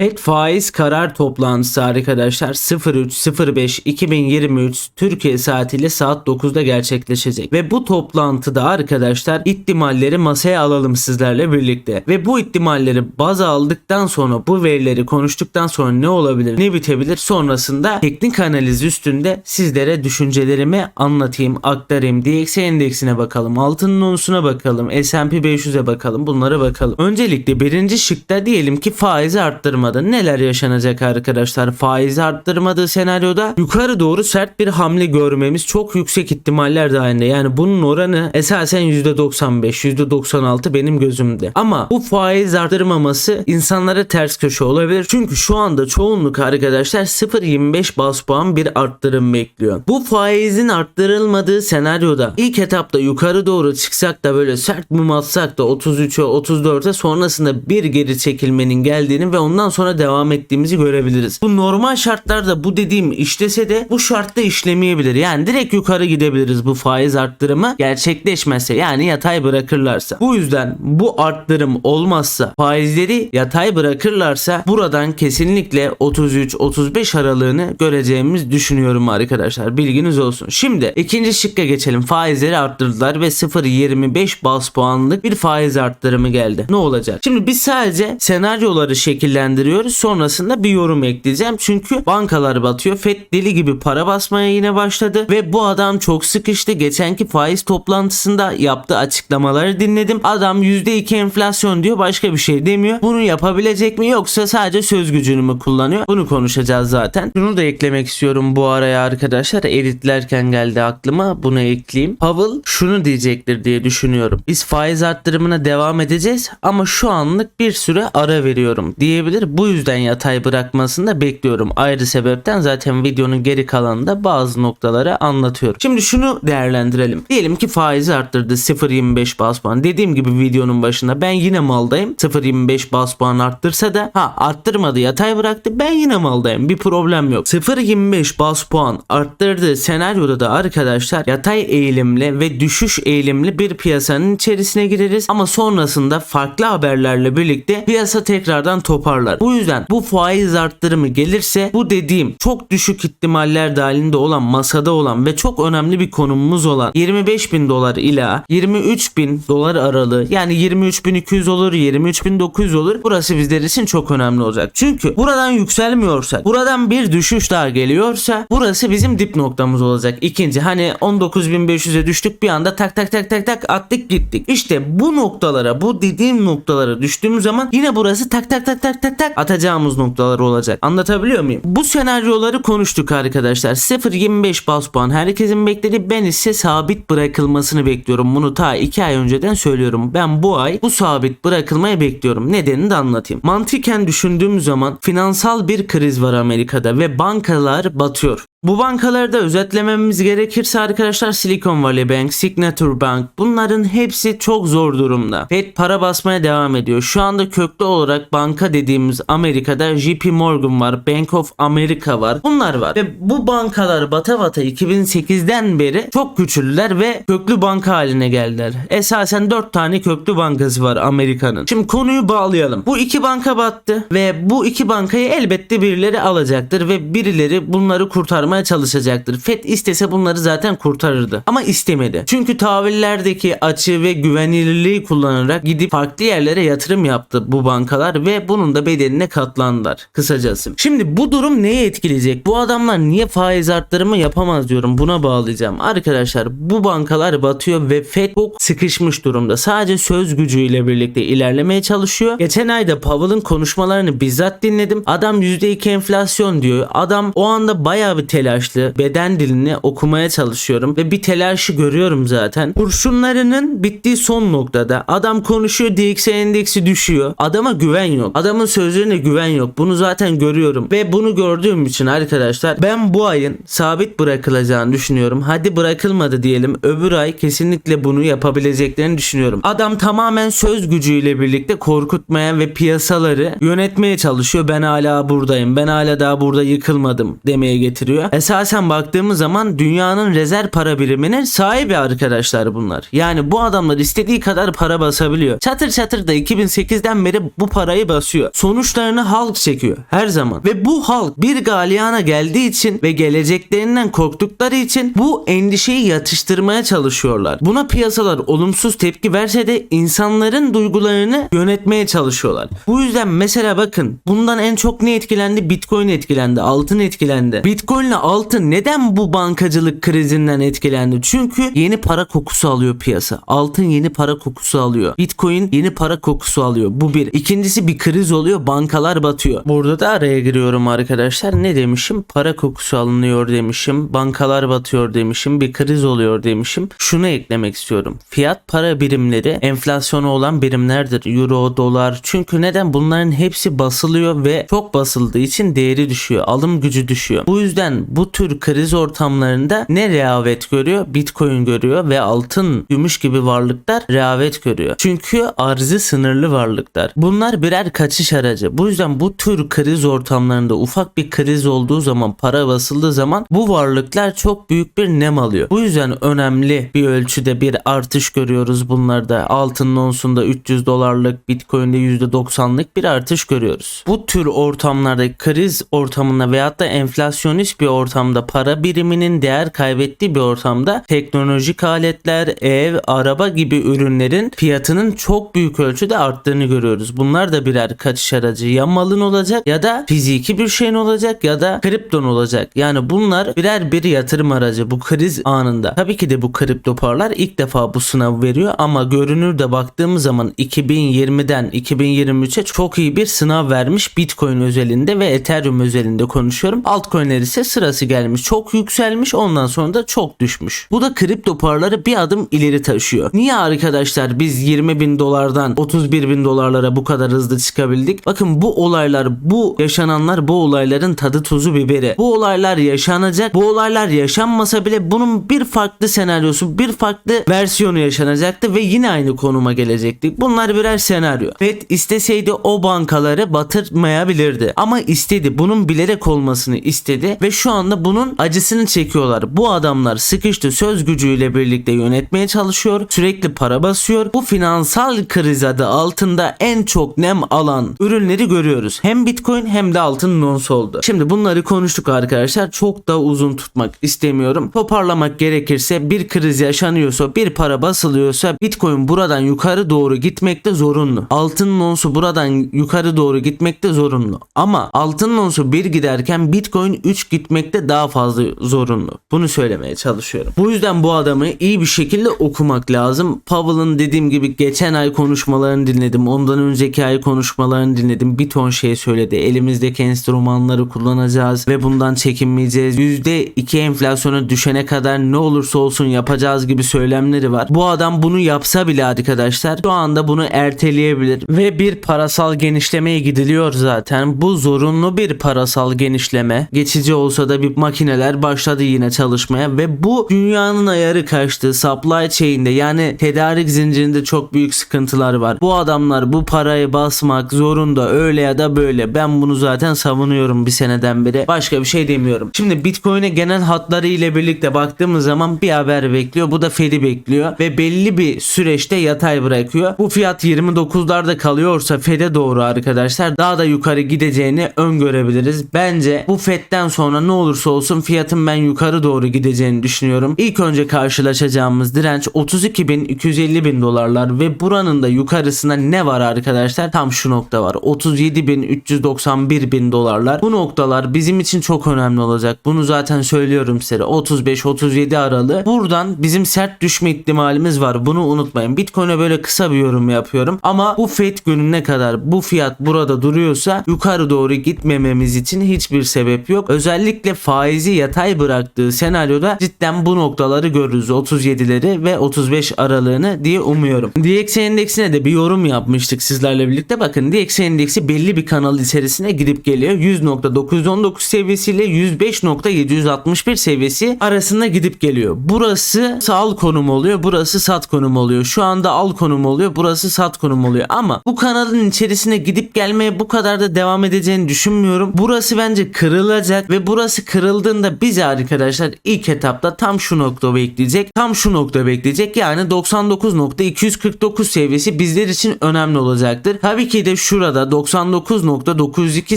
FED faiz karar toplantısı arkadaşlar 03.05.2023 Türkiye saatiyle saat 9'da gerçekleşecek. Ve bu toplantıda arkadaşlar ihtimalleri masaya alalım sizlerle birlikte. Ve bu ihtimalleri baz aldıktan sonra bu verileri konuştuktan sonra ne olabilir ne bitebilir sonrasında teknik analiz üstünde sizlere düşüncelerimi anlatayım aktarayım. DXY endeksine bakalım altının onusuna bakalım S&P 500'e bakalım bunlara bakalım. Öncelikle birinci şıkta diyelim ki faizi arttırmadı. Neler yaşanacak arkadaşlar? Faizi arttırmadığı senaryoda yukarı doğru sert bir hamle görmemiz çok yüksek ihtimaller dahilinde. Yani bunun oranı esasen %95, %96 benim gözümde. Ama bu faiz arttırmaması insanlara ters köşe olabilir. Çünkü şu anda çoğunluk arkadaşlar 0.25 bas puan bir arttırım bekliyor. Bu faizin arttırılmadığı senaryoda ilk etapta yukarı doğru çıksak da böyle sert mum atsak da 33'e 34'e sonrasında bir geri çekilmenin geldiğini ve ondan sonra devam ettiğimizi görebiliriz. Bu normal şartlarda bu dediğim işlese de bu şartta işlemeyebilir. Yani direkt yukarı gidebiliriz bu faiz arttırımı gerçekleşmezse yani yatay bırakırlarsa. Bu yüzden bu arttırım olmazsa faizleri yatay bırakırlarsa buradan kesinlikle 33-35 aralığını göreceğimiz düşünüyorum arkadaşlar. Bilginiz olsun. Şimdi ikinci şıkka geçelim. Faizleri arttırdılar ve 0.25 bas puanlık bir faiz arttırımı geldi. Ne olacak? Şimdi biz sadece senaryoları şekillendiriyoruz. Sonrasında bir yorum ekleyeceğim. Çünkü bankalar batıyor. FED deli gibi para basmaya yine başladı ve bu adam çok sıkıştı. Geçenki faiz toplantısında yaptığı açıklamaları dinledim. Adam %2 enflasyon diyor başka bir şey demiyor. Bunu yapabilecek mi yoksa sadece söz gücünü mü kullanıyor? Bunu konuşacağız zaten. Şunu da eklemek istiyorum bu araya arkadaşlar. Editlerken geldi aklıma. Bunu ekleyeyim. Powell şunu diyecektir diye düşünüyorum. Biz faiz arttırımına devam edeceğiz ama şu anlık bir süre ara veriyorum diyebilir. Bu yüzden yatay bırakmasını da bekliyorum. Ayrı sebepten zaten videonun geri kalanında bazı noktaları anlatıyorum. Şimdi şunu değerlendirelim. Diyelim ki faizi arttırdı 0.25 bas puan. Dediğim gibi videonun başında ben yine maldayım. 0.25 bas puan arttırsa da ha arttırmadı yatay bıraktı ben yine maldayım. Bir problem yok. 0.25 bas puan arttırdığı senaryoda da arkadaşlar yatay eğilimli ve düşüş eğilimli bir piyasanın içerisine gireriz. Ama sonrasında farklı haberlerle birlikte piyasa tekrardan toparlar. Bu yüzden bu faiz arttırımı gelirse bu dediğim çok düşük ihtimaller dahilinde olan masada olan ve çok önemli bir konumumuz olan 25 bin dolar ila 23 bin dolar aralığı yani 23.200 olur 23.900 olur burası bizler için çok önemli olacak. Çünkü buradan yükselmiyorsak buradan bir düşüş daha geliyorsa burası bizim dip noktamız olacak. İkinci hani 19.500'e düştük bir anda tak tak tak tak tak attık gittik. İşte bu noktalara bu dediğim noktalara düştüğümüz zaman yine burası tak tak tak tak tak tak atacağımız noktalar olacak. Anlatabiliyor muyum? Bu senaryoları konuştuk arkadaşlar. 0.25 bas puan herkesin beklediği ben ise sabit bırakılmasını bekliyorum. Bunu ta 2 ay önceden söylüyorum. Ben bu ay bu sabit bırakılmayı bekliyorum. Nedenini de anlatayım. Mantıken düşündüğüm zaman finansal bir kriz var Amerika'da ve bankalar batıyor. Bu bankaları da özetlememiz gerekirse arkadaşlar Silicon Valley Bank, Signature Bank bunların hepsi çok zor durumda. Fed para basmaya devam ediyor. Şu anda köklü olarak banka dediğimiz Amerika'da JP Morgan var, Bank of America var. Bunlar var. Ve bu bankalar bata bata 2008'den beri çok güçlüler ve köklü banka haline geldiler. Esasen 4 tane köklü bankası var Amerika'nın. Şimdi konuyu bağlayalım. Bu iki banka battı ve bu iki bankayı elbette birileri alacaktır ve birileri bunları kurtarmaya çalışacaktır. FED istese bunları zaten kurtarırdı. Ama istemedi. Çünkü tahvillerdeki açı ve güvenilirliği kullanarak gidip farklı yerlere yatırım yaptı bu bankalar ve bunun da bedeline katlandılar. Kısacası. Şimdi bu durum neyi etkileyecek? Bu adamlar niye faiz arttırımı yapamaz diyorum. Buna bağlayacağım. Arkadaşlar bu bankalar batıyor ve FED çok sıkışmış durumda. Sadece söz gücüyle birlikte ilerlemeye çalışıyor. Geçen ayda Powell'ın konuşmalarını bizzat dinledim. Adam %2 enflasyon diyor. Adam o anda bayağı bir telaşlı. Beden dilini okumaya çalışıyorum ve bir telaşı görüyorum zaten. Kurşunlarının bittiği son noktada. Adam konuşuyor DXY endeksi düşüyor. Adama güven yok. Adamın sözlerine güven yok. Bunu zaten görüyorum. Ve bunu gördüğüm için arkadaşlar ben bu ayın sabit bırakılacağını düşünüyorum. Hadi bırakılmadı diyelim. Öbür ay kesinlikle bunu yapabileceklerini düşünüyorum. Adam tamamen söz gücüyle birlikte korkutmaya ve piyasaları yönetmeye çalışıyor. Ben hala buradayım. Ben hala daha burada yıkılmadım demeye getiriyor. Esasen baktığımız zaman dünyanın rezerv para biriminin sahibi arkadaşlar bunlar. Yani bu adamlar istediği kadar para basabiliyor. Çatır çatır da 2008'den beri bu parayı basıyor. Sonuçlarını halk çekiyor her zaman. Ve bu halk bir galyana geldiği için ve geleceklerinden korktukları için bu endişeyi yatıştırmaya çalışıyorlar. Buna piyasalar olumsuz tepki verse de insanların duygularını yönetmeye çalışıyorlar. Bu yüzden mesela bakın bundan en çok ne etkilendi? Bitcoin etkilendi, altın etkilendi. Bitcoin ile altın neden bu bankacılık krizinden etkilendi? Çünkü yeni para kokusu alıyor piyasa. Altın yeni para kokusu alıyor. Bitcoin yeni para kokusu alıyor. Bu bir. İkincisi bir kriz oluyor. Bankalar batıyor. Burada da araya giriyorum arkadaşlar. Ne demişim? Para kokusu alınıyor demişim. Bankalar batıyor demişim. Bir kriz oluyor demişim. Şunu eklemek istiyorum. Fiyat para birimleri enflasyonu olan birimlerdir. Euro, dolar. Çünkü neden? Bunların hepsi basılıyor ve çok basıldığı için değeri düşüyor. Alım gücü düşüyor. Bu yüzden bu tür kriz ortamlarında ne rehavet görüyor? Bitcoin görüyor ve altın, gümüş gibi varlıklar rehavet görüyor. Çünkü arzı sınırlı varlıklar. Bunlar birer kaçış aracı. Bu yüzden bu tür kriz ortamlarında ufak bir kriz olduğu zaman para basıldığı zaman bu varlıklar çok büyük bir nem alıyor. Bu yüzden önemli bir ölçüde bir artış görüyoruz bunlarda. Altının onsunda 300 dolarlık, Bitcoin'de %90'lık bir artış görüyoruz. Bu tür ortamlarda kriz ortamında veyahut da enflasyonist bir ortamda para biriminin değer kaybettiği bir ortamda teknolojik aletler, ev, araba gibi ürünlerin fiyatının çok büyük ölçüde arttığını görüyoruz. Bunlar da birer kaçış aracı. Ya malın olacak ya da fiziki bir şeyin olacak ya da kripton olacak. Yani bunlar birer bir yatırım aracı bu kriz anında. Tabii ki de bu kripto paralar ilk defa bu sınavı veriyor ama görünürde baktığımız zaman 2020'den 2023'e çok iyi bir sınav vermiş Bitcoin özelinde ve Ethereum özelinde konuşuyorum. Altcoin'ler ise sırası gelmiş. Çok yükselmiş ondan sonra da çok düşmüş. Bu da kripto paraları bir adım ileri taşıyor. Niye arkadaşlar biz 20 bin dolardan 31 bin dolarlara bu kadar hızlı çıkabildik? Bakın bu olaylar, bu yaşananlar bu olayların tadı tuzu biberi. Bu olaylar yaşanacak. Bu olaylar yaşanmasa bile bunun bir farklı senaryosu, bir farklı versiyonu yaşanacaktı ve yine aynı konuma gelecektik. Bunlar birer senaryo. FED isteseydi o bankaları batırmayabilirdi. Ama istedi. Bunun bilerek olmasını istedi ve şu anda bunun acısını çekiyorlar. Bu adamlar sıkıştı söz gücüyle birlikte yönetmeye çalışıyor. Sürekli para basıyor. Bu finansal kriz adı altında en çok nem alan ürünleri görüyoruz. Hem Bitcoin hem de altın nons oldu. Şimdi bunları konuştuk arkadaşlar. Çok da uzun tutmak istemiyorum. Toparlamak gerekirse bir kriz yaşanıyorsa, bir para basılıyorsa Bitcoin buradan yukarı doğru gitmekte zorunlu. Altın nonsu buradan yukarı doğru gitmekte zorunlu. Ama altın nonsu 1 giderken Bitcoin 3 gitmekte daha fazla zorunlu. Bunu söylemeye çalışıyorum. Bu yüzden bu adamı iyi bir şekilde okumak lazım. Powell'ın dediğim gibi geçen ay konuşmalarını dinledim. Ondan önceki ay konuşmalarını dinledim. Bir ton şey söyledi. Elimizdeki enstrümanları kullanacağız ve bundan çekinmeyeceğiz. %2 enflasyona düşene kadar ne olursa olsun yapacağız gibi söylemleri var. Bu adam bunu yapsa bile arkadaşlar şu anda bunu erteleyebilir ve bir parasal genişlemeye gidiliyor zaten. Bu zorunlu bir parasal genişleme. Geçici olsa da bir makineler başladı yine çalışmaya ve bu dünyanın ayarı kaçtı. Supply chain'de yani tedarik zincirinde çok büyük sıkıntılar var. Bu adamlar bu parayı basmak zorunda öyle ya da böyle. Ben bunu zaten savunuyorum bir seneden beri. Başka bir şey demiyorum. Şimdi Bitcoin'e genel hatları ile birlikte baktığımız zaman bir haber bekliyor. Bu da Fed'i bekliyor ve belli bir süreçte yatay bırakıyor. Bu fiyat 29'larda kalıyorsa Fed'e doğru arkadaşlar daha da yukarı gideceğini öngörebiliriz. Bence bu Fed'den sonra ne olursa olsun fiyatın ben yukarı doğru gideceğini düşünüyorum. İlk önce karşılaşacağımız direnç 32 bin 250 bin dolarlar ve buranın da yukarısına ne var arkadaşlar? Tam şu nokta var. 37 bin 391 bin dolarlar. Bu noktalar bizim için çok önemli olacak. Bunu zaten söylüyorum size. 35-37 aralığı. Buradan bizim sert düşme ihtimalimiz var. Bunu unutmayın. Bitcoin'e böyle kısa bir yorum yapıyorum. Ama bu FED gününe kadar bu fiyat burada duruyorsa yukarı doğru gitmememiz için hiçbir sebep yok. Özellikle faizi yatay bıraktığı senaryoda cidden bu noktaları görürüz. 37'leri ve 35 aralığını diye umuyorum. DXY endeksine de bir yorum yapmıştık sizlerle birlikte. Bakın DXY endeksi belli bir kanal içerisine gidip geliyor. 100.919 seviyesiyle 105.761 seviyesi arasında gidip geliyor. Burası al konum oluyor. Burası sat konum oluyor. Şu anda al konum oluyor. Burası sat konum oluyor. Ama bu kanalın içerisine gidip gelmeye bu kadar da devam edeceğini düşünmüyorum. Burası bence kırılacak ve burası burası kırıldığında bize arkadaşlar ilk etapta tam şu nokta bekleyecek. Tam şu nokta bekleyecek. Yani 99.249 seviyesi bizler için önemli olacaktır. Tabii ki de şurada 99.902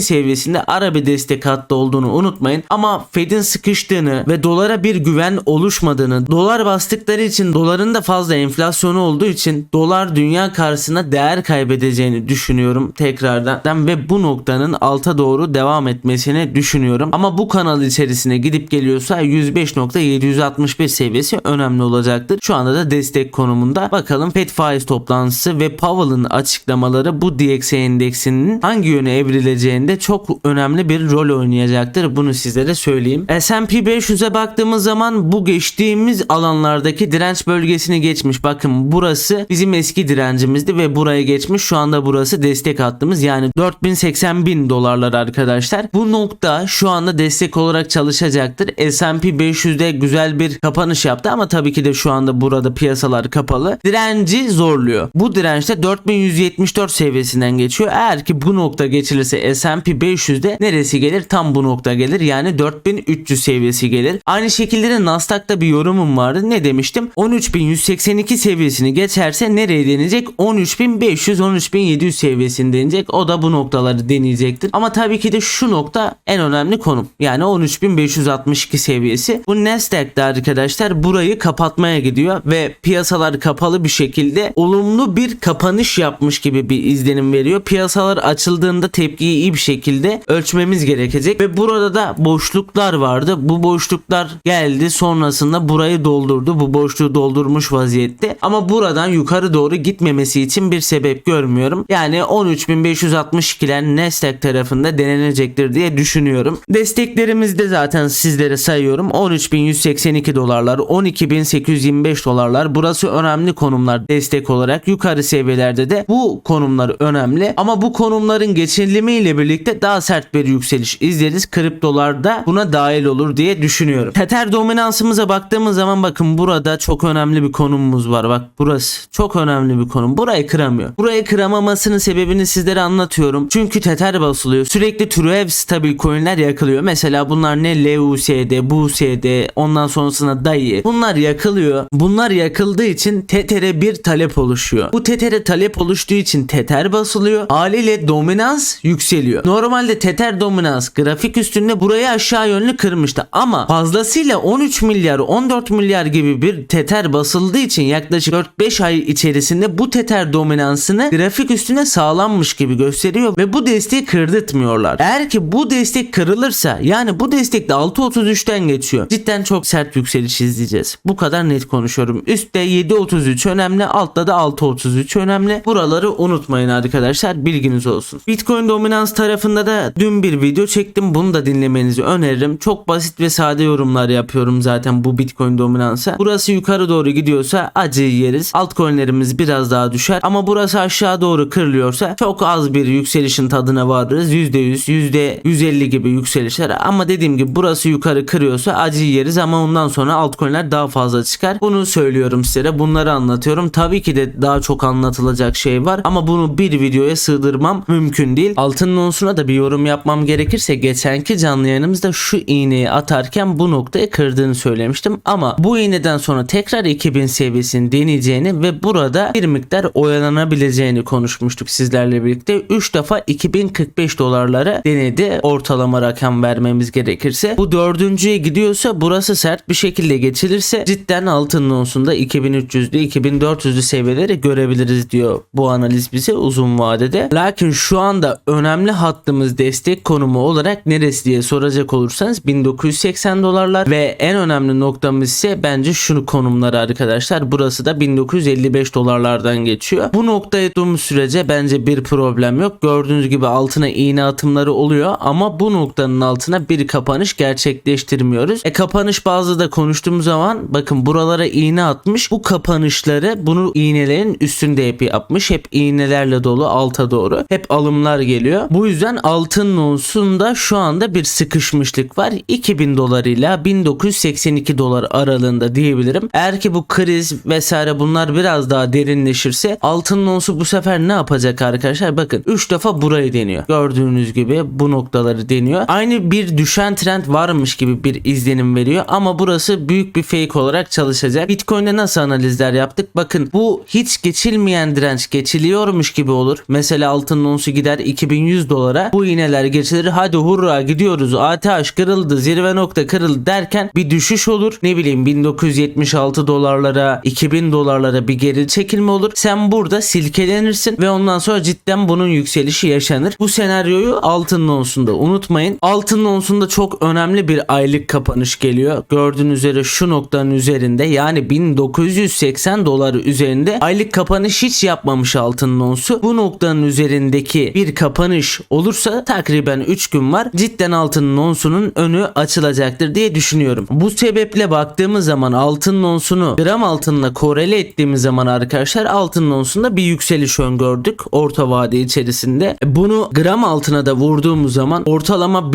seviyesinde ara bir destek hattı olduğunu unutmayın. Ama Fed'in sıkıştığını ve dolara bir güven oluşmadığını, dolar bastıkları için doların da fazla enflasyonu olduğu için dolar dünya karşısında değer kaybedeceğini düşünüyorum tekrardan ve bu noktanın alta doğru devam etmesini düşünüyorum. Ama bu kanal içerisine gidip geliyorsa 105.761 seviyesi önemli olacaktır. Şu anda da destek konumunda. Bakalım FED faiz toplantısı ve Powell'ın açıklamaları bu DXY endeksinin hangi yöne evrileceğinde çok önemli bir rol oynayacaktır. Bunu sizlere söyleyeyim. S&P 500'e baktığımız zaman bu geçtiğimiz alanlardaki direnç bölgesini geçmiş. Bakın burası bizim eski direncimizdi ve buraya geçmiş. Şu anda burası destek hattımız. Yani 4080 bin dolarlar arkadaşlar. Bu nokta şu anda destek olarak çalışacaktır. S&P 500'de güzel bir kapanış yaptı ama tabii ki de şu anda burada piyasalar kapalı. Direnci zorluyor. Bu dirençte 4174 seviyesinden geçiyor. Eğer ki bu nokta geçilirse S&P 500'de neresi gelir? Tam bu nokta gelir. Yani 4300 seviyesi gelir. Aynı şekilde de Nasdaq'ta bir yorumum vardı. Ne demiştim? 13182 seviyesini geçerse nereye deneyecek? 13500 13700 seviyesini deneyecek. O da bu noktaları deneyecektir. Ama tabii ki de şu nokta en önemli konum. Yani 13562 seviyesi. Bu Nasdaq'ta arkadaşlar burayı kapatmaya gidiyor ve piyasalar kapalı bir şekilde olumlu bir kapanış yapmış gibi bir izlenim veriyor. Piyasalar açıldığında tepkiyi iyi bir şekilde ölçmemiz gerekecek ve burada da boşluklar vardı. Bu boşluklar geldi sonrasında burayı doldurdu. Bu boşluğu doldurmuş vaziyette. Ama buradan yukarı doğru gitmemesi için bir sebep görmüyorum. Yani 13.562'ler Nasdaq tarafında denenecektir diye düşünüyorum. Desteklerimizi de zaten sizlere sayıyorum. 13.182 dolarlar, 12.825 dolarlar. Burası önemli konumlar destek olarak. Yukarı seviyelerde de bu konumlar önemli. Ama bu konumların geçilimiyle birlikte daha sert bir yükseliş izleriz. Kriptolarda buna dahil olur diye düşünüyorum. Tether dominansımıza baktığımız zaman bakın burada çok önemli bir konumumuz var. Bak burası çok önemli bir konum. Burayı kıramıyor. Burayı kıramamasının sebebini sizlere anlatıyorum. Çünkü Tether basılıyor. Sürekli türev stabil coinler yakılıyor. Mesela bunlar ne LUSD, BUSD, ondan sonrasında DAI. Bunlar yakılıyor. Bunlar yakıldığı için Tether'e bir talep oluşuyor. Bu Tether'e talep oluştuğu için Tether basılıyor. Haliyle dominans yükseliyor. Normalde Tether dominans grafik üstünde burayı aşağı yönlü kırmıştı. Ama fazlasıyla 13 milyar 14 milyar gibi bir Tether basıldığı için yaklaşık 4-5 ay içerisinde bu Tether dominansını grafik üstüne sağlanmış gibi gösteriyor ve bu desteği kırdırtmıyorlar. Eğer ki bu destek kırılırsa yani bu destek de 6.33'ten geçiyor. Cidden çok sert yükseliş izleyeceğiz. Bu kadar net konuşuyorum. Üstte 7.33 önemli, altta da 6.33 önemli. Buraları unutmayın arkadaşlar. Bilginiz olsun. Bitcoin dominans tarafında da dün bir video çektim. Bunu da dinlemenizi öneririm. Çok basit ve sade yorumlar yapıyorum zaten bu Bitcoin dominansa. Burası yukarı doğru gidiyorsa acı yeriz. Altcoin'lerimiz biraz daha düşer ama burası aşağı doğru kırılıyorsa çok az bir yükselişin tadına varırız. %100, %150 gibi yükselişler ama dediğim gibi burası yukarı kırıyorsa acı yeriz ama ondan sonra altcoin'ler daha fazla çıkar. Bunu söylüyorum size. Bunları anlatıyorum. Tabii ki de daha çok anlatılacak şey var ama bunu bir videoya sığdırmam mümkün değil. Altının onsuna da bir yorum yapmam gerekirse geçenki canlı yayınımızda şu iğneyi atarken bu noktayı kırdığını söylemiştim ama bu iğneden sonra tekrar 2000 seviyesini deneyeceğini ve burada bir miktar oyalanabileceğini konuşmuştuk sizlerle birlikte. 3 defa 2045 dolarlara denedi ortalama rakam vermemiz gerekirse. Bu dördüncüye gidiyorsa burası sert bir şekilde geçilirse cidden altının onsunda 2300'lü 2400'lü seviyeleri görebiliriz diyor bu analiz bize uzun vadede. Lakin şu anda önemli hattımız destek konumu olarak neresi diye soracak olursanız 1980 dolarlar ve en önemli noktamız ise bence şunu konumları arkadaşlar. Burası da 1955 dolarlardan geçiyor. Bu noktaya tuttuğumuz sürece bence bir problem yok. Gördüğünüz gibi altına iğne atımları oluyor ama bu noktanın altına bir kapanış gerçekleştirmiyoruz. E kapanış bazı da konuştuğumuz zaman bakın buralara iğne atmış. Bu kapanışları bunu iğnelerin üstünde hep yapmış. Hep iğnelerle dolu alta doğru. Hep alımlar geliyor. Bu yüzden altın onsunda şu anda bir sıkışmışlık var. 2000 dolarıyla 1982 dolar aralığında diyebilirim. Eğer ki bu kriz vesaire bunlar biraz daha derinleşirse altın onsu bu sefer ne yapacak arkadaşlar? Bakın 3 defa burayı deniyor. Gördüğünüz gibi bu noktaları deniyor. Aynı bir düşen trend varmış gibi bir izlenim veriyor ama burası büyük bir fake olarak çalışacak. Bitcoin'de nasıl analizler yaptık? Bakın bu hiç geçilmeyen direnç geçiliyormuş gibi olur. Mesela altının onsu gider 2100 dolara. Bu iğneler geçilir. Hadi hurra gidiyoruz. ATH kırıldı. Zirve nokta kırıldı derken bir düşüş olur. Ne bileyim 1976 dolarlara 2000 dolarlara bir geri çekilme olur. Sen burada silkelenirsin ve ondan sonra cidden bunun yükselişi yaşanır. Bu senaryoyu altının onsunda unutmayın. Altının onsunda çok önemli bir aylık kapanış geliyor. Gördüğünüz üzere şu noktanın üzerinde yani 1980 doları üzerinde aylık kapanış hiç yapmamış altının onsu. Bu noktanın üzerindeki bir kapanış olursa takriben 3 gün var. Cidden altının onsunun önü açılacaktır diye düşünüyorum. Bu sebeple baktığımız zaman altının onsunu gram altınla korele ettiğimiz zaman arkadaşlar altının onsunda bir yükseliş öngördük orta vade içerisinde. Bunu gram altına da vurduğumuz zaman ortalama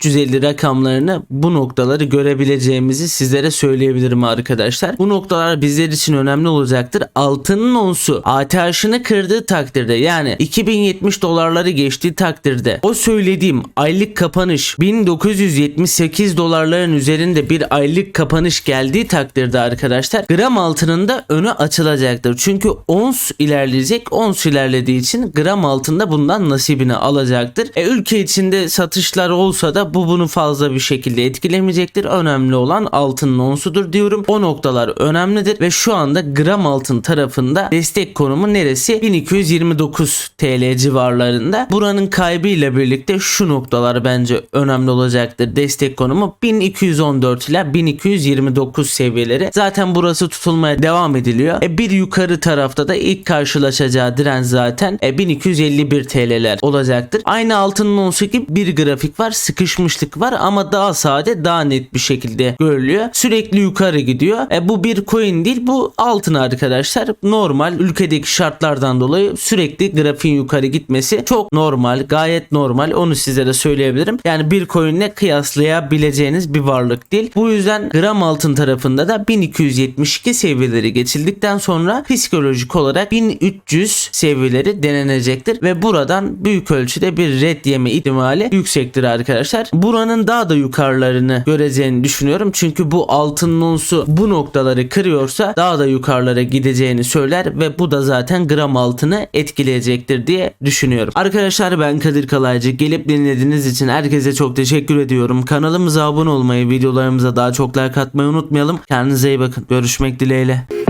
1300-1350 rakamlarını bu noktaları görebileceğimizi sizlere söyleyebilirim arkadaşlar. Bu noktalar bizler için önemli olacaktır. Altının onsu ATH'ını kırdığı takdirde yani 2070 dolarları geçtiği takdirde o söylediğim aylık kapanış 1978 dolarların üzerinde bir aylık kapanış geldiği takdirde arkadaşlar gram altının da önü açılacaktır. Çünkü ons ilerleyecek. Ons ilerlediği için gram altında bundan nasibini alacaktır. E, ülke içinde satışlar olsa da bu bunu fazla bir şekilde etkilemeyecektir. Önemli olan altının onsudur diyorum. O noktalar önemlidir ve şu anda gram altın tarafında destek konumu neresi? 1229 TL civarlarında. Buranın kaybıyla birlikte şu noktalar bence önemli olacaktır. Destek konumu 1214 ile 1229 seviyeleri. Zaten burası tutulmaya devam ediliyor. E bir yukarı tarafta da ilk karşılaşacağı direnç zaten e 1251 TL'ler olacaktır. Aynı altının onsu gibi bir grafik var. Sıkışmışlık var ama daha sade daha net bir şekilde görülüyor. Sürekli yukarı gidiyor. E bu bir coin değil bu altın arkadaşlar. Normal ülkedeki şartlardan dolayı sürekli grafiğin yukarı gitmesi çok normal. Gayet normal. Onu sizlere söyleyebilirim. Yani bir coinle kıyaslayabileceğiniz bir varlık değil. Bu yüzden gram altın tarafında da 1272 seviyeleri geçildikten sonra psikolojik olarak 1300 seviyeleri denenecektir ve buradan büyük ölçüde bir red yeme ihtimali yüksektir arkadaşlar. Buranın daha da yukarılarını göreceğini düşünüyorum. Çünkü bu altın onsu bu noktaları kırıyorsa daha da yukarılara gideceğini söyler ve bu da zaten gram altını etkileyecektir diye düşünüyorum. Arkadaşlar ben Kadir Kalaycı. Gelip dinlediğiniz için herkese çok teşekkür ediyorum. Kanalımıza abone olmayı, videolarımıza daha çok like atmayı unutmayalım. Kendinize iyi bakın. Görüşmek dileğiyle.